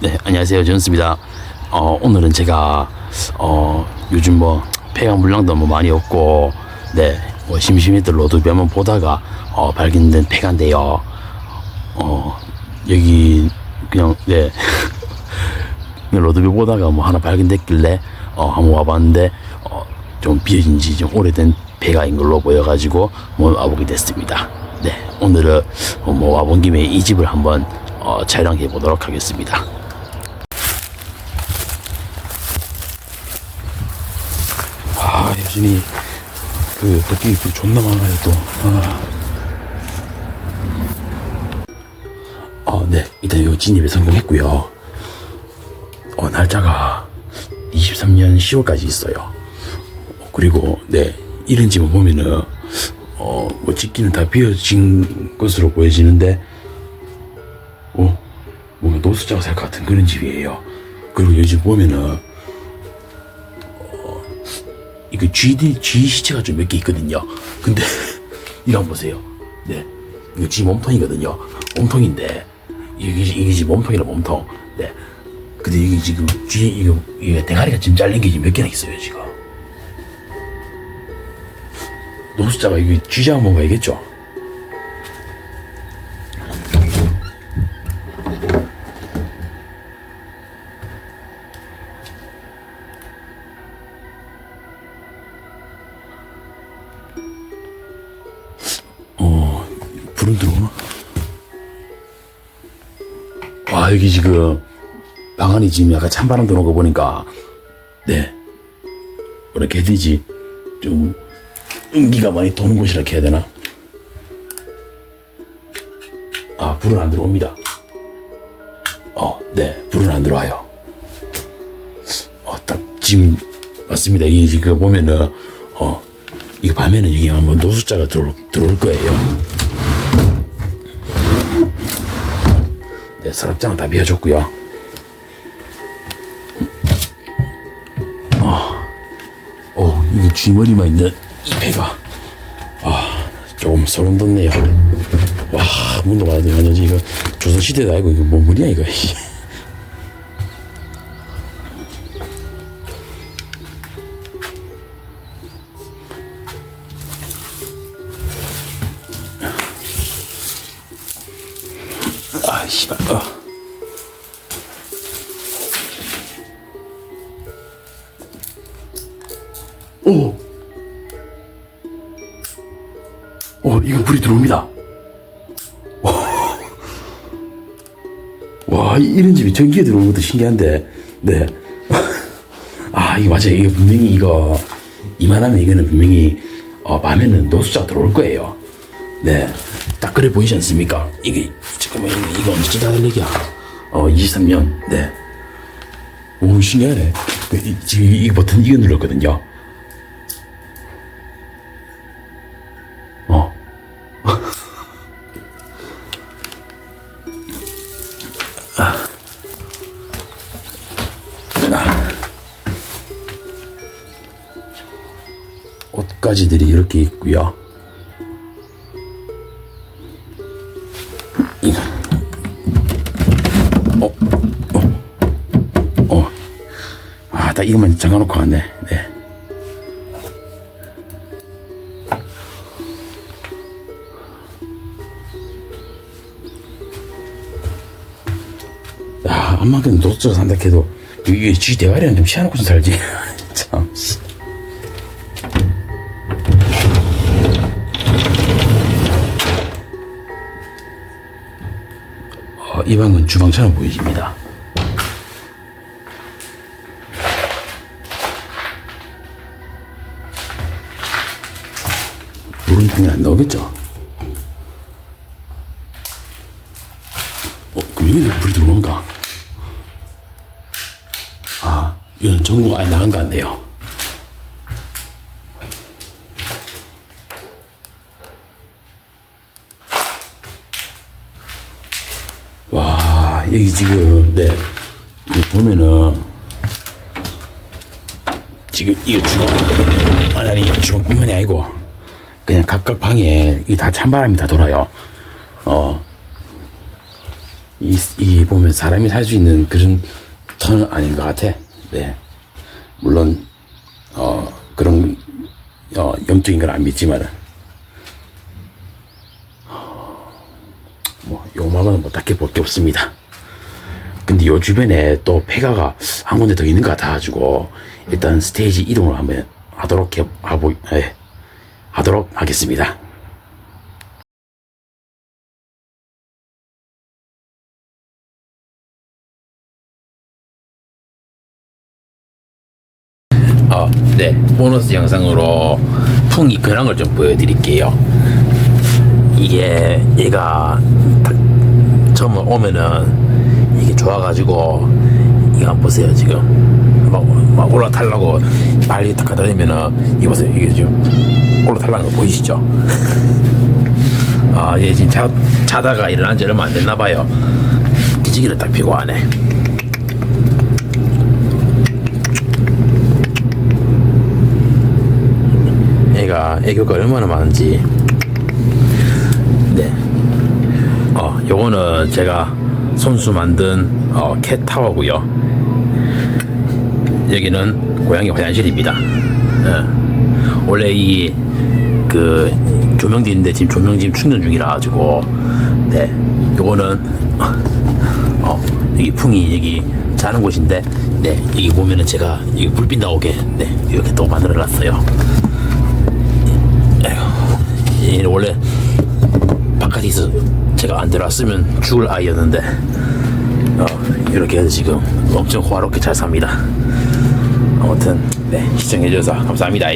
네, 안녕하세요. 전수입니다. 어, 오늘은 제가, 어, 요즘 뭐, 폐가 물량도 뭐 많이 없고, 네, 뭐, 심심했던 로드뷰 한번 보다가, 어, 발견된 폐가인데요. 어, 여기, 그냥, 네. 로드뷰 보다가 뭐 하나 발견됐길래, 어, 한번 와봤는데, 어, 좀 비어진 지 좀 오래된 폐가인 걸로 보여가지고, 뭐 와보게 됐습니다. 네, 오늘은 어, 뭐 와본 김에 이 집을 한번 어, 촬영해 보도록 하겠습니다. 아, 요즘이 그 도끼 그 존나 많아요 또. 아. 어, 네, 일단 요 진입에 성공했고요. 어, 날짜가 23년 10월까지 있어요. 어, 그리고 네, 이런 집을 보면은 어, 뭐 찍기는 다 비어진 것으로 보여지는데, 어, 뭔가 노숙자가 살 것 같은 그런 집이에요. 그리고 요즘 보면은, 어, 이거 GD, G 시체가 좀 몇 개 있거든요. 근데, 이거 한번 보세요. 네. 이거 G 몸통이거든요. 몸통인데, 이게, 이게 지금 몸통이라 몸통. 네. 근데 이게 지금 G, 이거, 이게 대가리가 지금 잘린 게 몇 개나 있어요, 지금. 노숙자가 이게 쥐자 뭔가 이겠죠? 와, 여기 지금 방 안이 지금 약간 찬바람 들어온 거 보니까, 네. 뭐라 개돼지 좀 은기가 많이 도는 곳이라 해야 되나? 아, 불은 안 들어옵니다. 어, 네, 불은 안 들어와요. 어, 딱 지금 맞습니다. 이게 지금 보면은 어, 이거 밤에는 이게 한번 노숙자가 들어올, 들어올 거예요. 서랍장은 다 비워줬고요. 어, 이게 쥐머리만 있는 이 배가. 아, 조금 소름 돋네요. 와, 문도 돼. 완전 이거 조선시대도 아니고, 이거 뭔 물이야, 이거. 아, 씨발. 어. 오! 어, 이거 불이 들어옵니다. 와, 이- 이런 집이 전기에 들어오는 것도 신기한데, 네. 아, 이거 맞아요. 이거 분명히 이거, 이만하면 이거는 분명히, 어, 밤에는 노숙자 들어올 거예요. 네. 딱 그래 보이지 않습니까? 이게, 잠깐만, 이거, 이거 언제쯤 다 될얘기야? 어, 23년, 네. 오, 신기하네. 그, 이, 지금 이 버튼 이거 눌렀거든요. 어. 옷가지들이 이렇게 있고요. 딱 이것만 잠가놓고 왔네. 네. 야, 암만큼 노숙자 산다 해도 이게 쥐 대가리는 좀 피워놓고 좀 살지. 참. 씨. 어, 이 방은 주방처럼 보여집니다. 물은 당연히 안 나오겠죠? 어, 그럼 여기도 불이 들어오는가? 아, 이건 전구가 나간 거 같네요. 와, 여기 지금, 네. 여기 보면은, 지금 이거 주방, 아니, 아니, 주방뿐만이 아니고, 그냥 각각 방에 이 다 찬바람이 다 돌아요. 어. 이, 이 보면 사람이 살 수 있는 그런 터는 아닌 것 같아. 네. 물론, 어, 그런, 어, 영적인 건안 믿지만은. 뭐, 요만은 뭐 딱히 볼 게 없습니다. 근데 요 주변에 또 폐가가 한 군데 더 있는 것 같아가지고, 일단 스테이지 이동을 한번 하도록 해, 하보, 예, 하도록 하겠습니다. 어, 네. 보너스 영상으로 풍이 근황을 좀 보여드릴게요. 이게 얘가 딱 처음 오면은 이게 좋아가지고 이거 보세요 지금 막, 막 올라타려고 빨리 대면은 이거 보세요 이게 지금 올라타려는 거 보이시죠? 아, 얘 지금 자, 자다가 일어난 지 얼마 안 됐나 봐요. 기지개를 딱 피고 하네. 얘가 애교가 얼마나 많은지. 네. 어, 요거는 제가 손수 만든 어, 캣타워고요. 여기는 고양이 화장실입니다. 예. 원래 이 그 조명도 있는데 지금 조명 지금 충전 중이라 가지고 네 요거는 어 여기 풍이 여기 자는 곳인데 네 여기 보면은 제가 여기 불빛 나오게 네 이렇게 또 만들어 놨어요. 얘 원래 바깥에 있어 제가 안 들어왔으면 죽을 아이였는데 어, 이렇게 해서 지금 엄청 호화롭게 잘 삽니다. 아무튼 네 시청해주셔서 감사합니다.